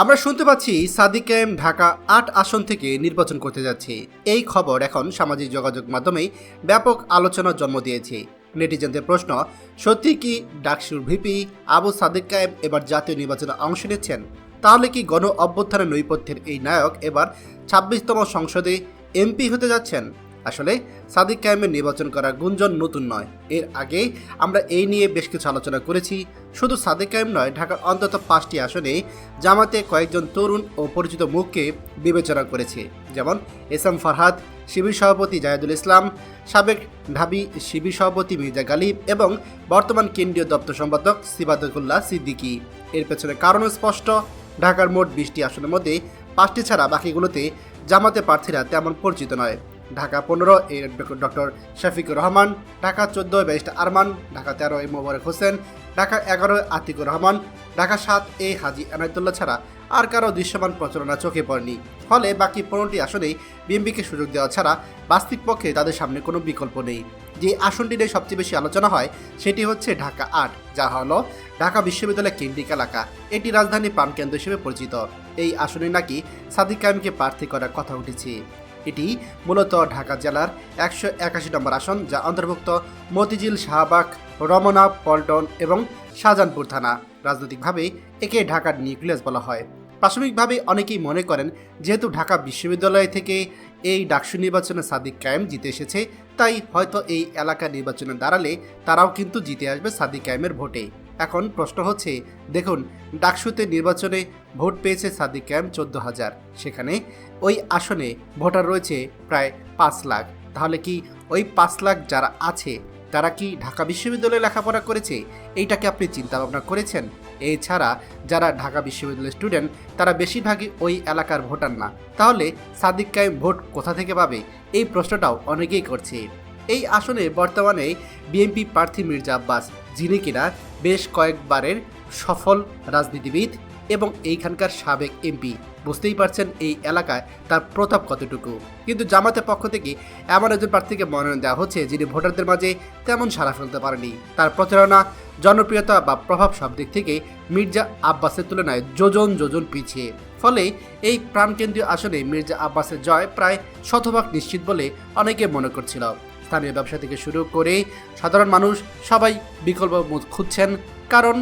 আমরা শুনতে পাচ্ছি সাদিক কায়েম ঢাকা আট আসন থেকে নির্বাচন করতে যাচ্ছে। এই খবর এখন সামাজিক যোগাযোগ মাধ্যমে ব্যাপক আলোচনার জন্ম দিয়েছে। নেটিজেনদের প্রশ্ন, সত্যি কি ডাকসুর ভিপি আবু সাদিক কায়েম এবার জাতীয় নির্বাচনে অংশ নিচ্ছেন? তাহলে কি গণ অভ্যুত্থানের নৈপথ্যের এই নায়ক এবার ছাব্বিশতম সংসদে এমপি হতে যাচ্ছেন? আসলে সাদিক কায়েমের নির্বাচন করার গুঞ্জন নতুন নয়। এর আগে আমরা এই নিয়ে বেশ কিছু আলোচনা করেছি। শুধু সাদিক কায়েম নয়, ঢাকার অন্তত পাঁচটি আসনে জামাতে কয়েকজন তরুণ ও পরিচিত মুখকে বিবেচনা করেছে। যেমন এস এম ফারহাদ, শিবির সভাপতি জাহেদুল ইসলাম, সাবেক ঢাবি শিবির সভাপতি মির্জা গালিব এবং বর্তমান কেন্দ্রীয় দপ্তর সম্পাদক সিবাদুল্লাহ সিদ্দিকী। এর পেছনে কারণও স্পষ্ট, ঢাকার মোট বিশটি আসনের মধ্যে পাঁচটি ছাড়া বাকিগুলোতে জামাতে প্রার্থীরা তেমন পরিচিত নয়। ঢাকা পনেরো এ ডক্টর শফিকুর রহমান, ঢাকা চোদ্দ, ব্যারিস্টার আরমান, ঢাকা তেরো এ মোবারক হোসেন, ঢাকা এগারো, আতিকুর রহমান, ঢাকা সাত, এ হাজি এনায়তুল্লাহ ছাড়া আর কারও দৃশ্যমান প্রচারণা চোখে পড়েনি। ফলে বাকি পনেরোটি আসনেই বিএমপিকে সুযোগ দেওয়া ছাড়া বাস্তবিক পক্ষে তাদের সামনে কোনো বিকল্প নেই। যে আসনটি নিয়ে সবচেয়ে বেশি আলোচনা হয়, সেটি হচ্ছে ঢাকা আট, যা হলো ঢাকা বিশ্ববিদ্যালয় কেন্দ্রিক এলাকা। এটি রাজধানী প্রাণকেন্দ্র হিসেবে পরিচিত। এই আসনে নাকি সাদিক কায়েমকে প্রার্থী করার কথা উঠেছে। এটি মূলত ঢাকা জেলার একশো একাশি নম্বর আসন, যা অন্তর্ভুক্ত মতিঝিল, শাহবাগ, রমনা, পল্টন এবং শাহজাহানপুর থানা। রাজনৈতিকভাবে একে ঢাকার নিউক্লিয়াস বলা হয়। প্রাথমিকভাবে অনেকেই মনে করেন, যেহেতু ঢাকা বিশ্ববিদ্যালয় থেকে এই ডাকসু নির্বাচনে সাদিক কায়েম জিতে এসেছে, তাই হয়তো এই এলাকা নির্বাচনে দাঁড়ালে তারাও কিন্তু জিতে আসবে সাদিক কায়েমের ভোটে। এখন প্রশ্ন হচ্ছে, দেখুন, ডাকসুতে নির্বাচনে ভোট পেয়েছে সাদিক ক্যাম্প চোদ্দ হাজার। সেখানে ওই আসনে ভোটার রয়েছে প্রায় পাঁচ লাখ। তাহলে কি ওই পাঁচ লাখ যারা আছে, তারা কি ঢাকা বিশ্ববিদ্যালয়ে লেখাপড়া করেছে? এইটাকে আপনি চিন্তা ভাবনা করেছেন? এছাড়া যারা ঢাকা বিশ্ববিদ্যালয়ের স্টুডেন্ট, তারা বেশিরভাগই ওই এলাকার ভোটার না। তাহলে সাদিক কায়েম ভোট কোথা থেকে পাবে? এই প্রশ্নটাও অনেকেই করছে। এই আসনে বর্তমানে বিএনপি প্রার্থী মির্জা আব্বাস, যিনি কিনা বেশ কয়েকবারের সফল রাজনীতিবিদ এবং এইখানকার সাবেক এমপি। বুঝতেই পারছেন এই এলাকায় তার প্রতাপ কতটুকু। কিন্তু জামাতের পক্ষ থেকে এমন একজন প্রার্থীকে মনোনয়ন দেওয়া হচ্ছে যিনি ভোটারদের মাঝে তেমন সাড়া ফেলতে পারেনি তার প্রচারণা, জনপ্রিয়তা বা প্রভাব সব দিক থেকে মির্জা আব্বাসের তুলনায় যোজন যোজন পিছিয়ে। ফলে এই প্রাণকেন্দ্রীয় আসনে মির্জা আব্বাসের জয় প্রায় শতভাগ নিশ্চিত বলে অনেকে মনে করছিল। স্থানীয় ব্যবসা থেকে শুরু করে সাধারণ মানুষ সবাই বিকল্প খুঁজছেন, কারণ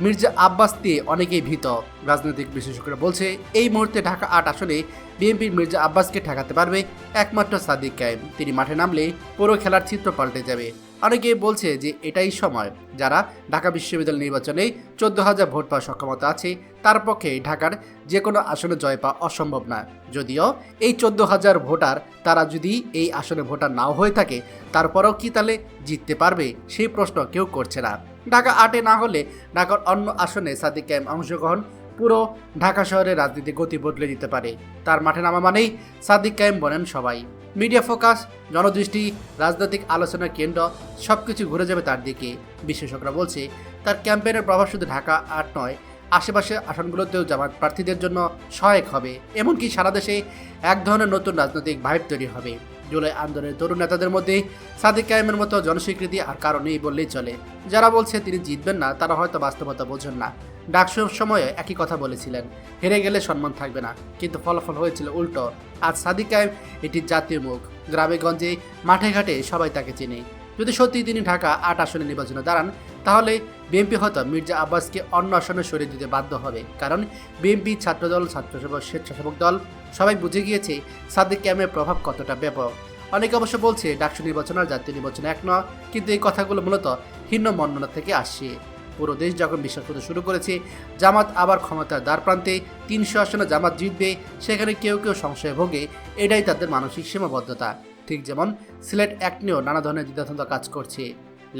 মির্জা আব্বাস দিয়ে অনেকেই ভীত। রাজনৈতিক বিশেষজ্ঞরা বলছে, এই মুহূর্তে ঢাকা আট আসনে বিএনপির মির্জা আব্বাসকে ঠেকাতে পারবে একমাত্র সাদিক কায়েম। তিনি মাঠে নামলে পুরো খেলার চিত্র পাল্টে যাবে। অনেকে বলছে যে, এটাই সময়। যারা ঢাকা বিশ্ববিদ্যালয় নির্বাচনে চোদ্দ হাজার ভোট পাওয়ার সক্ষমতা আছে, তার পক্ষে ঢাকার যে কোনো আসনে জয় পাওয়া অসম্ভব না। যদিও এই চোদ্দ হাজার ভোটার, তারা যদি এই আসনে ভোটার নাও হয়ে থাকে, তারপরেও কি তাহলে জিততে পারবে? সেই প্রশ্ন কেউ করছে না। ঢাকা আটে না হলে ঢাকার অন্য আসনে সাদিক কায়েম অংশগ্রহণ পুরো ঢাকা শহরের রাজনীতি গতি বদলে দিতে পারে। তার মাঠে নামা মানেই সাদিক কায়েম বলেন সবাই। মিডিয়া ফোকাস, জনদৃষ্টি, রাজনৈতিক আলোচনার কেন্দ্র সব কিছু ঘুরে যাবে তার দিকে। বিশেষজ্ঞরা বলছে, তার ক্যাম্পেইনের প্রভাব শুধু ঢাকা আট নয়, আশেপাশের আসনগুলোতেও জামাত প্রার্থীদের জন্য সহায়ক হবে। এমনকি সারা দেশে এক ধরনের নতুন রাজনৈতিক ভাইব তৈরি হবে। জুলাই আন্দোলনের তরুণ নেতাদের মধ্যে সাদিক কায়েমের মতো জনস্বীকৃতি আর কারও নেই বললেই চলে। যারা বলছে তিনি জিতবেন না, তারা হয়তো বাস্তবতা বোঝেন না। ডাকসুর সময়ে একই কথা বলেছিলেন, হেরে গেলে সম্মান থাকবে না। কিন্তু ফলাফল হয়েছিল উল্টো। আজ সাদিক কায়েম এটি জাতীয় মুখ। গ্রামে গঞ্জে, মাঠে ঘাটে সবাই তাকে চেনে। যদি সত্যি তিনি ঢাকা আট আসনে নির্বাচনে দাঁড়ান, তাহলে বিএনপি হয়তো মির্জা আব্বাসকে অন্য আসনে সরিয়ে দিতে বাধ্য হবে। কারণ বিএনপি ছাত্রদল, ছাত্রসেবক, স্বেচ্ছাসেবক দল, সবাই বুঝে গিয়েছে সাদিক ক্যামের প্রভাব কতটা ব্যাপক। অনেকে অবশ্য বলছে ডাকসু নির্বাচন আর জাতীয় নির্বাচন এক নয়, কিন্তু এই কথাগুলো মূলত ভিন্ন মন্ডনা থেকে আসছে। পুরো দেশ যখন বিশ্বাস করতে শুরু করেছে, জামাত আবার ক্ষমতার দ্বার প্রান্তে তিনশো আসনে জামাত জিতবে, সেখানে কেউ কেউ সংশয়ে ভোগে, এটাই তাদের মানসিক সীমাবদ্ধতা। ঠিক যেমন সিলেট অ্যাক্ট নিয়েও নানা ধরনের দ্বিধাদ্বন্দ্ব কাজ করছে।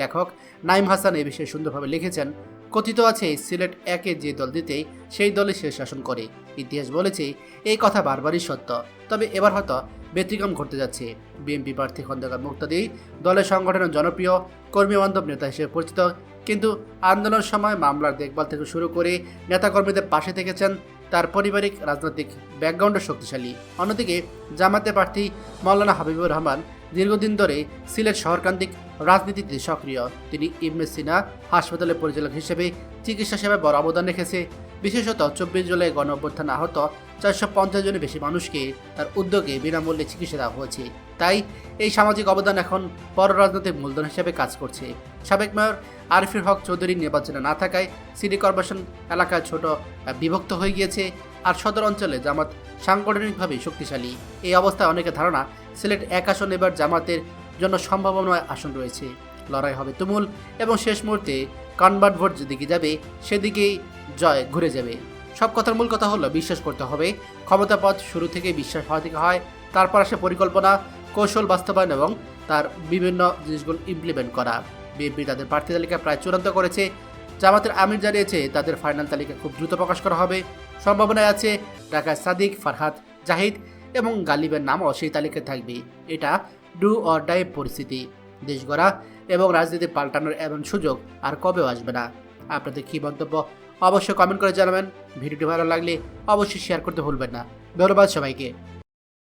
লেখক নাইম হাসান এ বিষয়ে সুন্দরভাবে লিখেছেন, কথিত আছে সিলেট একে যে দল দিতে সেই দলে সে শাসন করে। ইতিহাস বলেছে, এই কথা বারবারই সত্য। তবে এবার হয়তো ব্যতিক্রম ঘটতে যাচ্ছে। বিএনপি প্রার্থী খন্দকার মুক্তাদি দলের সংগঠনের জনপ্রিয় কর্মীবান্ধব নেতা হিসেবে পরিচিত, কিন্তু আন্দোলনের সময় মামলার দেখভাল থেকে শুরু করে নেতাকর্মীদের পাশে থেকেছেন তার পারিবারিক, রাজনৈতিক ব্যাকগ্রাউন্ডও শক্তিশালী। অন্যদিকে জামাতে প্রার্থী মৌলানা হাবিবুর রহমান দীর্ঘদিন ধরে সিলেট শহরকান্তিক রাজনীতিতে সক্রিয়। তিনি ইবনে সিনা হাসপাতালের পরিচালক হিসেবে চিকিৎসা সেবায় বড় অবদান রেখেছে। বিশেষত চব্বিশ জুলাই গণ অভ্যুত্থান আহত চারশো পঞ্চাশ জনের বেশি মানুষকে তার উদ্যোগে বিনামূল্যে চিকিৎসা দেওয়া হয়েছে। তাই এই সামাজিক অবদান এখন পর রাজনৈতিক মূলধন হিসেবে কাজ করছে। সাবেক মেয়র আরিফুল হক চৌধুরী নির্বাচনে না থাকায় সিটি কর্পোরেশন এলাকায় ছোট বিভক্ত হয়ে গিয়েছে আর সদর অঞ্চলে জামাত সাংগঠনিকভাবে শক্তিশালী। এই অবস্থায় অনেকের ধারণা, সিলেট এক আসন এবার জামাতের জন্য সম্ভাবনা আসন রয়েছে। লড়াই হবে তুমুল এবং শেষ মুহূর্তে কনভার্ট ভোট যেদিকে যাবে, সেদিকেই জয় ঘুরে যাবে। সব কথার মূল কথা হলো বিশ্বাস করতে হবে। ক্ষমতা পথ শুরু থেকে বিশ্বাস হওয়া থেকে হয়, তারপর আসে পরিকল্পনা, কৌশল বাস্তবায়ন এবং তার বিভিন্ন জিনিসগুলো ইমপ্লিমেন্ট করা। বিএনপি তাদের প্রার্থী তালিকা প্রায় চূড়ান্ত করেছে। জামাতের আমির জানিয়েছে, তাদের ফাইনাল তালিকা খুব দ্রুত প্রকাশ করা হবে। সম্ভাবনায় আছে ঢাকায় সাদিক ফারহাদ জাহিদ এবং গালিবের নামও সেই তালিকায় থাকবে। এটা ডু অর ডাই পরিস্থিতি। দেশ গড়া এবং রাজনীতি পাল্টানোর এমন সুযোগ আর কবেও আসবে না। আপনাদের কী মন্তব্য অবশ্যই কমেন্ট করে জানাবেন। ভিডিওটি ভালো লাগলে অবশ্যই শেয়ার করতে ভুলবেন না। ধন্যবাদ সবাইকে।